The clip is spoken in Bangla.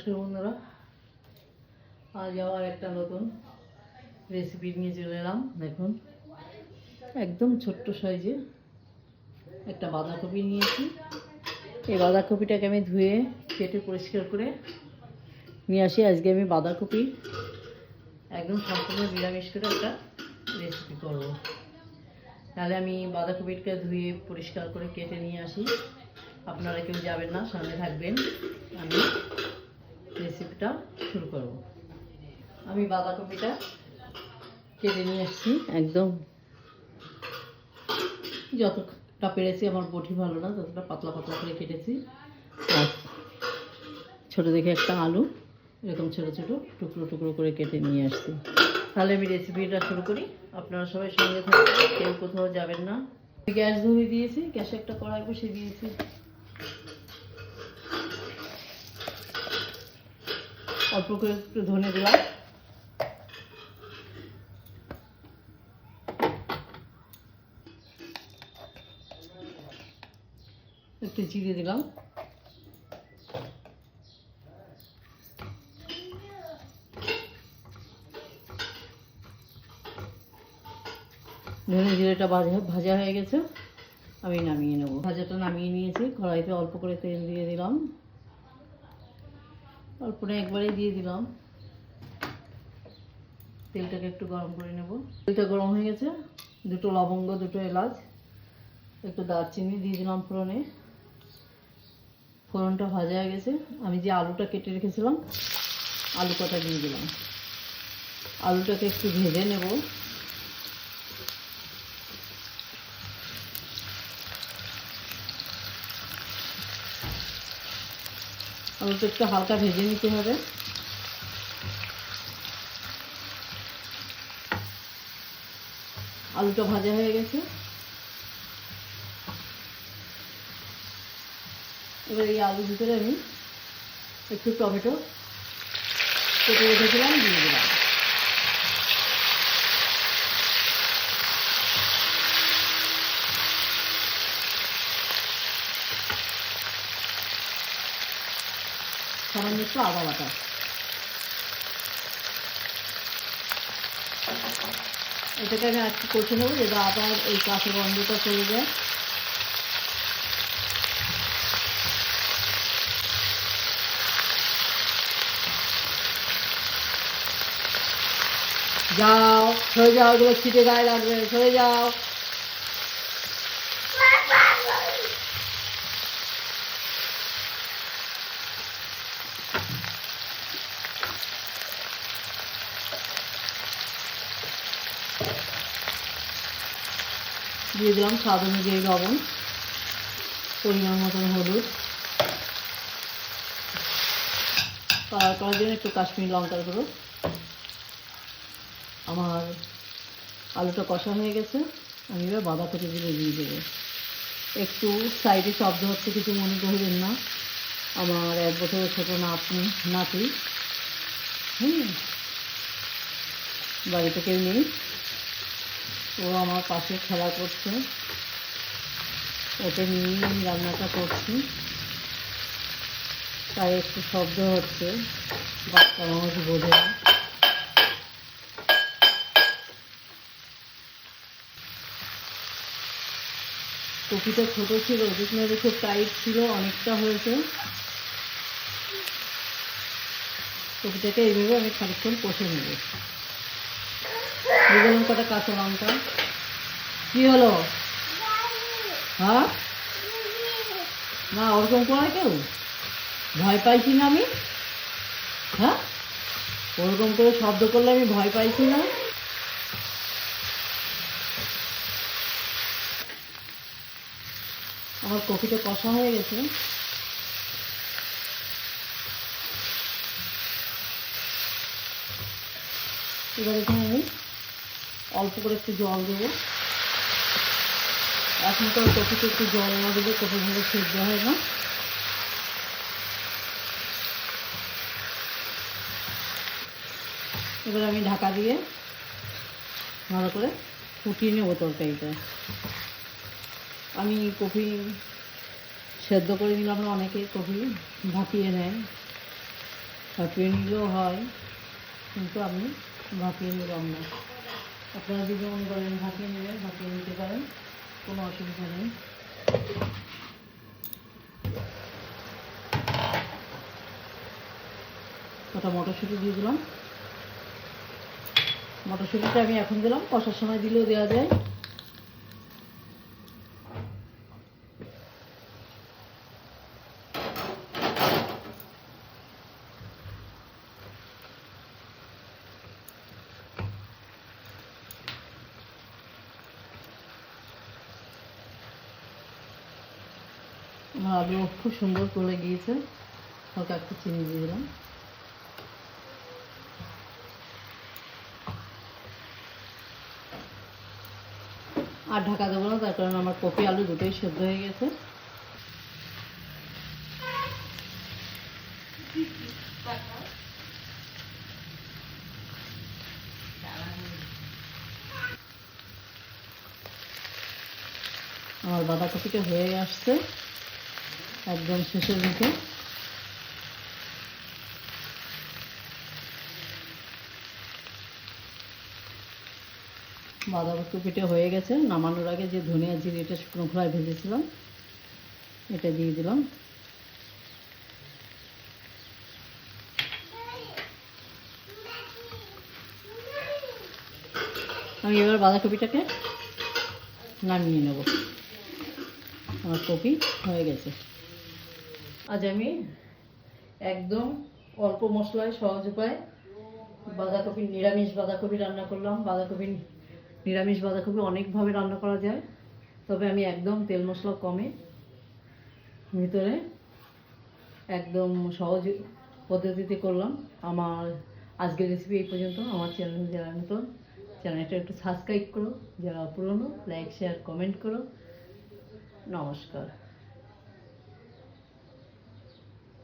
নমস্কার বন্ধুরা, আজ আবার একটা নতুন রেসিপি নিয়ে চলে এলাম। দেখুন, একদম ছোট্ট সাইজে একটা বাঁধাকপি নিয়েছি। এই বাঁধাকপিটাকে আমি ধুয়ে, কেটে পরিষ্কার করে নিয়ে আসি। আজকে আমি বাঁধাকপি একদম সম্পূর্ণ নিরামিষ করে একটা রেসিপি করব। তাহলে আমি বাঁধাকপিটাকে ধুয়ে, পরিষ্কার করে কেটে নিয়ে আসি। আপনারা কেউ যাবেন না, সামনে থাকবেন। আমি রেসিপিটা শুরু করব। আমি বাঁধাকপিটা কেটে নিয়ে এসেছি একদম। যতটা পেরেছি আমার বটি ভালো না ততটা পাতলা পাতলা করে কেটেছি। আর ছোটো দেখে একটা আলু এরকম ছোটো ছোটো টুকরো টুকরো করে কেটে নিয়ে আসছি। তাহলে আমি রেসিপিটা শুরু করি। আপনারা সবাই সঙ্গে থাকবেন কেউ কোথাও যাবেন না। গ্যাস ধরিয়ে দিয়েছি গ্যাসে একটা কড়াই বসিয়ে দিয়েছি। অল্প করে একটু ধনে দিলাম একটু জিরে দিলাম। ধনে জিরেটা ভাজা ভাজা হয়ে গেছে, আমি নামিয়ে নেব। ভাজাটা নামিয়ে নিয়েছি, কড়াইতে অল্প করে তেল দিয়ে দিলাম। অল্পটা একবারেই দিয়ে দিলাম। তেলটাকে একটু গরম করে নেব। তেলটা গরম হয়ে গেছে। দুটো লবঙ্গ, দুটো এলাচ, একটু দারচিনি দিয়ে দিলাম ফোড়নে। ফোড়নটা ভাজা হয়ে গেছে। আমি যে আলুটা কেটে রেখেছিলাম, আলু কটা দিয়ে দিলাম। আলুটাকে একটু ভেজে নেব। আলুটা একটু হালকা ভেজে নিতে হবে। আলুটা ভাজা হয়ে গেছে। এবার এই আলু ভিতরে আমি একটু টমেটো কেটে রেখেছিলাম, দিয়ে দিলাম। সামান্য একটু আদা বাটা। এটাকে আমি একটু কষে নেব যেটা আবার এই কাঁচা গন্ধটা চলে যায়। যাও, সরে যাও, এগুলো ছিটে গায়ে লাগবে, সরে যাও। দিয়ে দিলাম, স্বাদ অনুযায়ী লবণ, পরিমাণ মতন হলুদ। কালার করার জন্য একটু কাশ্মীর লঙ্কার গুঁড়ো। আমার আলুটা কষা হয়ে গেছে, আমি এবার বাঁধাকপিগুলো দিয়ে দেবো। একটু সাইডে শব্দ হচ্ছে, কিছু মনে করবেন না। আমার এক বছরের ছোটো নাতনি নাতি। হুম, বাড়িতে কেউ নেই। ও আমার পাশে খেলা করছে। ওকে নিয়েই আমি রান্নাটা করছি। তাই একটু শব্দ হচ্ছে। বাচ্চা মানুষ বোঝে না। কপিটা ছোটো ছিল যেখানে খুব টাইট ছিল, অনেকটা হয়েছে। কপিটাকে এইভাবে আমি খানিকক্ষণ কষে নেব। দিলাম কটা কাঁচা লঙ্কা কী হলো? হ্যাঁ? না, ওরকম করে কেউ? ভয় পাইছি না আমি? হ্যাঁ? ওরকম করে শব্দ করলে আমি ভয় পাইছি না? আমার কপিটা কষা হয়ে গেছে। এবার এখানে আমি অল্প করে একটু জল দেবো। এখন তো কপিতে একটু জল না দিলে কপি ভাবে সেদ্ধ হয় না। এবার আমি ঢাকা দিয়ে ভালো করে ফুটিয়ে নেব তরকারিটা। আমি কপি সেদ্ধ করে নিলাম না, অনেকে কপি ভাপিয়ে নেয়। ভাপিয়ে নিলেও হয়, কিন্তু আমি ভাপিয়ে নিলাম না। আপনারা যদি মনে করেন ভাপিয়ে নেবেন ভাপিয়ে নিতে পারেন, কোনো অসুবিধা নেই। ওটা মটরশুঁটি দিয়ে দিলাম। মটরশুঁটিটা আমি এখন দিলাম, কষার সময় দিলেও দেওয়া যায়। আলু খুব সুন্দর করে গিয়েছে। হালকা একটু চিনি দিয়ে দিলাম। আর ঢাকা দেবো না, তার কারণ আমার কপি আলু দুটোই সেদ্ধ হয়ে গেছে। আমার বাঁধাকপিটা হয়ে আসছে। একদম শেষের দিকে। বাঁধাকপিটা হয়ে গেছে। নামানোর আগে যে ধনিয়া জিরেটা শুকনো খোলায় ভেজেছিলাম, এটা দিয়ে দিলাম। আমি এবার বাঁধাকপিটাকে নামিয়ে নেব। আমার কপি হয়ে গেছে। আজ আমি একদম অল্প মশলায় সহজ উপায় বাঁধাকপি নিরামিষ বাঁধাকপি রান্না করলাম। বাঁধাকপি নিরামিষ বাঁধাকপি অনেকভাবে রান্না করা যায়, তবে আমি একদম তেল মশলা কমে ভিতরে একদম সহজ পদ্ধতিতে করলাম। আমার আজকের রেসিপি এই পর্যন্ত। আমার চ্যানেল যারা নতুন চ্যানেলটা একটু সাবস্ক্রাইব করো। যারা পুরনো লাইক শেয়ার কমেন্ট করো। নমস্কার।